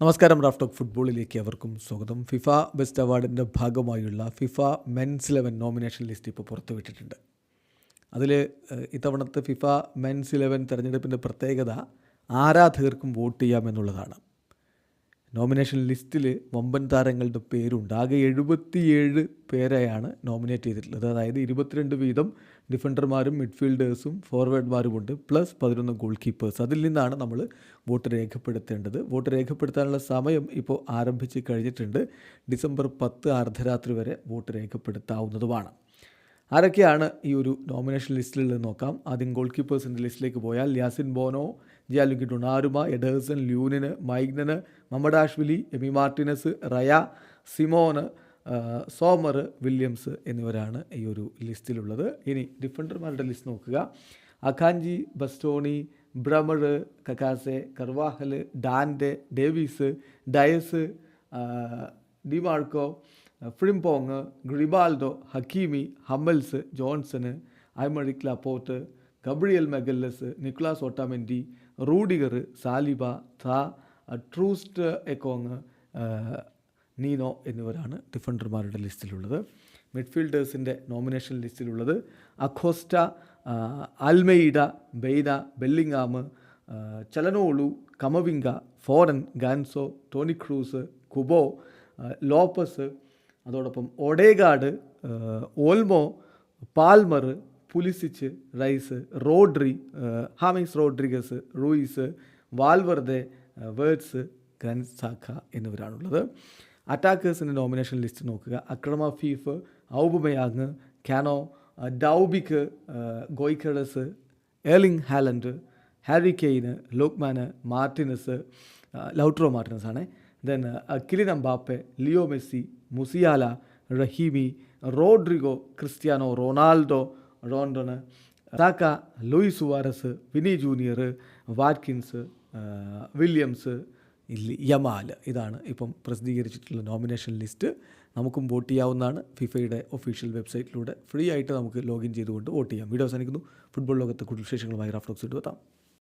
നമസ്കാരം Raf talk ഫുട്ബോളിലേക്ക് അവർക്കും സ്വാഗതം. ഫിഫ ബെസ്റ്റ് അവാർഡിന്റെ ഭാഗമായുള്ള FIFA men's eleven nomination list ഇപ്പോൾ പുറത്തുവിട്ടിട്ടുണ്ട്. അതിൽ ഇത്തവണത്തെ ഫിഫ മെൻസ് ഇലവൻ തിരഞ്ഞെടുപ്പിന്റെ പ്രത്യേകത ആരാധകർക്കും വോട്ട് ചെയ്യാമെന്നുള്ളതാണ് നോമിനേഷൻ ലിസ്റ്റിൽ വമ്പൻ താരങ്ങളുടെ പേരുണ്ട്. ആകെ എഴുപത്തിയേഴ് പേരെയാണ് നോമിനേറ്റ് ചെയ്തിട്ടുള്ളത്. അതായത് ഇരുപത്തിരണ്ട് വീതം ഡിഫൻഡർമാരും മിഡ്ഫീൽഡേഴ്സും ഫോർവേഡ്മാരുമുണ്ട്. പ്ലസ് പതിനൊന്ന് ഗോൾ കീപ്പേഴ്സ് അതിൽ നിന്നാണ് നമ്മൾ വോട്ട് രേഖപ്പെടുത്തേണ്ടത്. വോട്ട് രേഖപ്പെടുത്താനുള്ള സമയം ഇപ്പോൾ ആരംഭിച്ച് കഴിഞ്ഞിട്ടുണ്ട്. ഡിസംബർ പത്ത് അർദ്ധരാത്രി വരെ വോട്ട് രേഖപ്പെടുത്താവുന്നതുമാണ്. ആരൊക്കെയാണ് ഈ ഒരു നോമിനേഷൻ ലിസ്റ്റിൽ നിന്ന് നോക്കാം. ആദ്യം ഗോൾ കീപ്പേഴ്സിന്റെ ലിസ്റ്റിലേക്ക് പോയാൽ Yassine Bounou Gianluigi Donnarumma Ederson Lunin Maignan Mamardashvili Emi Martinez Raya Simon Sommer Williams എന്നിവരാണ് ഈ ഒരു ലിസ്റ്റിലുള്ളത്. ഇനി ഡിഫൻഡർമാരുടെ ലിസ്റ്റ് നോക്കുക. Akanji Bastoni Bremer Kakabadze Carvajal Dante Davies Dias Dimarco Frimpong Grimaldo Hakimi Hummels Johnson ഐമഴിക് Laporte Gabriel Magalhaes Niklas Otamendi Rudiger Saliba ഥ Troost Ekong Nino എന്നിവരാണ് ഡിഫൻഡർമാരുടെ ലിസ്റ്റിലുള്ളത്. മിഡ്ഫീൽഡേഴ്സിന്റെ നോമിനേഷൻ ലിസ്റ്റിലുള്ളത്. അഖോസ്റ്റ ആ, Baena Bellingham Calhanoglu Camavinga Foden Ganso Toni Kroos Kubo Lopez അതോടൊപ്പം Odegaard Olmo Palmer Pulisic Rice Rodri James Rodriguez Ruiz Valverde Wirtz Granit Xhaka എന്നിവരാണുള്ളത്. അറ്റാക്കേഴ്സിന്റെ nomination list നോക്കുക. Akram Afif Aubameyang Cano Dovbyk Gyokeres Erling Haaland Harry Kane Lookman Martinez Lautaro Martinez ആണ്. Then Kylian Mbappe Leo Messi Musiala Rahimi Rodrygo Cristiano Ronaldo Rondon Saka Luis Suarez Vini Junior Watkins Williams Yamal ഇതാണ് ഇപ്പം പ്രസിദ്ധീകരിച്ചിട്ടുള്ള nomination list നമുക്കും vote ചെയ്യാവുന്നതാണ്. ഫിഫയുടെ official വെബ്സൈറ്റിലൂടെ free ആയിട്ട് നമുക്ക് login ചെയ്തുകൊണ്ട് വോട്ട് ചെയ്യാം. വീഡിയോ അവസാനിക്കുന്നു. ഫുട്ബോൾ ലോകത്ത് കൂടുതൽ വിശേഷങ്ങളുമായി റഫ്ലോക്സ് ഇട്ട് എത്താം.